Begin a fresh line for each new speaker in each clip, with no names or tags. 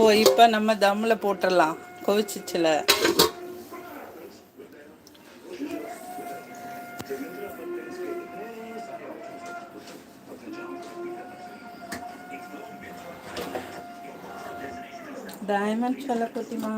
ஓ இப்போ நம்ம தம்மில் போட்டுடலாம் கொதிச்சிச்சுல டைமண்ட் சொல்ல குட்டிமா.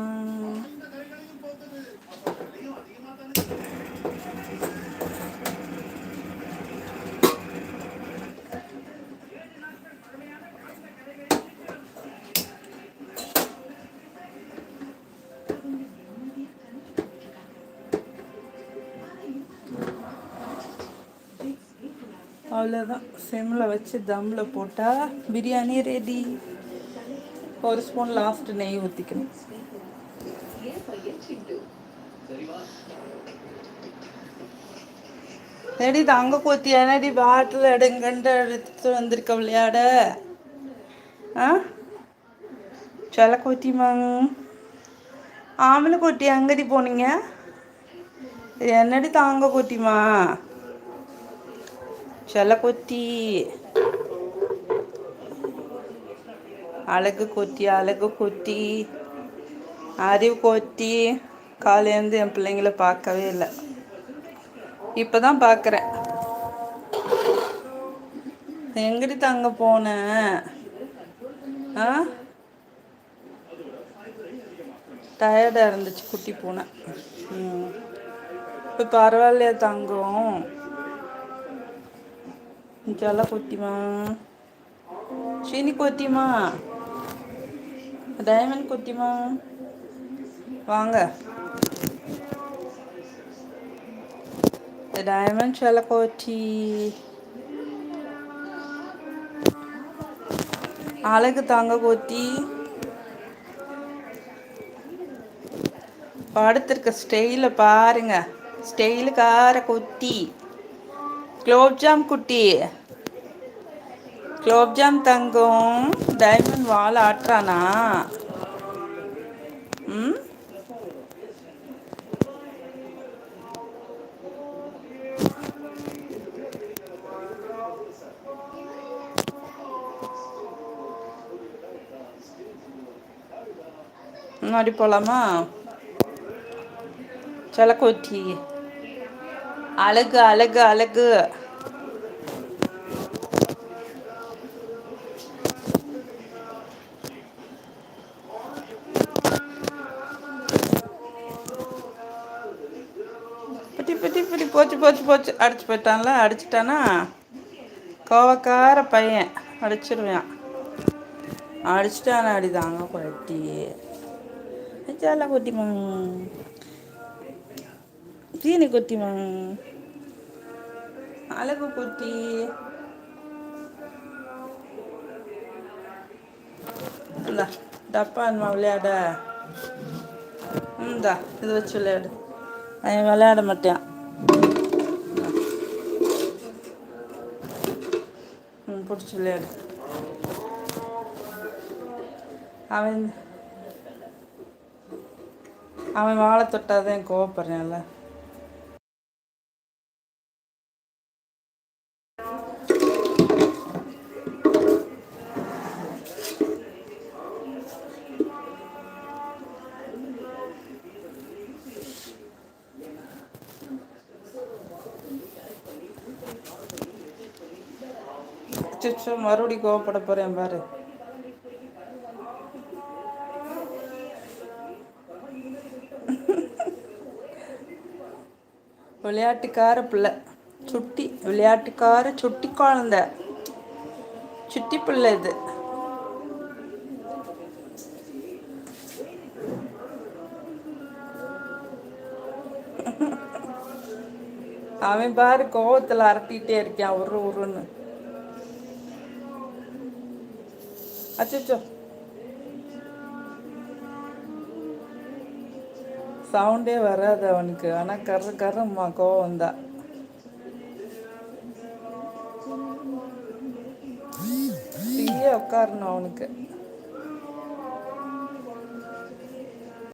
அவ்வளோதான் சிம்மில் வச்சு தம்மில் போட்டால் பிரியாணி ரெடி ஒரு ஸ்பூன் லாஸ்ட் நெய் ஊற்றிக்கணும் ரெடி தங்க கொத்தி என்னடி பாட்டில் எடுங்கன்ட்டு எடுத்து வந்திருக்க விளையாட? ஆ? செல கொத்திமாங்க. ஆம்பளை கொட்டி எங்கடி போனீங்க? என்னடி தாங்க கொத்திமா? செல்ல கொத்தி. அழகு கொத்தி அழகு கொத்தி. அறிவு கொத்தி. காலையிலேருந்து என் பிள்ளைங்கள பார்க்கவே இல்லை. இப்போ தான் பார்க்குறேன். எங்கடி தங்க போனேன் ஆ? டயர்டாக இருந்துச்சு குட்டி பூனை. ம். இப்போ பரவாயில்லையா தங்கம். ஜல கொத்திமா சீனி கொத்திமா டைமண்ட் கொத்திமா வாங்க டைமண்ட் செல கொத்தி அழகு தாங்க கொத்தி படுத்திருக்க ஸ்டெயில பாருங்க ஸ்டெயிலுக்கார கொத்தி குலோப்ஜாம் குட்டி குலோப்ஜாம் தங்கம் டைமண்ட் வால் ஆட்டுறானா ம் முன்னாடி போகலாமா செலக்கோட்டி அழகு அழகு அழகு. பிடி பிடி பிடி. போச்சு போச்சு போச்சு. அடிச்சு போயிட்டான்ல அடிச்சிட்டானா? கோவக்கார பையன். அடிச்சிருவான். அடிச்சிட்டான அடிதாங்க குட்டி ஜால கொட்டிமா சீனி கொத்திமா அழகு கொத்தி. இந்தா டப்பா அம்மா விளையாட. இந்தா இது வச்சு விளையாடு. அவன் விளையாட மாட்டான் பிடிச்சி விளையாடு. அவன் அவன் வாழை தொட்டாதான் கோவப்படுறான்ல. அச்சோ மறுபடி கோவப்பட போறேன் பாரு. விளையாட்டுக்கார பிள்ளை. சுட்டி விளையாட்டுக்கார சுட்டி குழந்த. சுட்டி பிள்ளை இது. அவன் பாரு கோவத்தில் அரட்டிகிட்டே இருக்கான் ஒரு உருன்னு. அச்சோ சவுண்டே வராது அவனுக்கு. ஆனால் கர கர்றம்மா கோவம் தான் ஃப்ரீயே உட்காரணும் அவனுக்கு.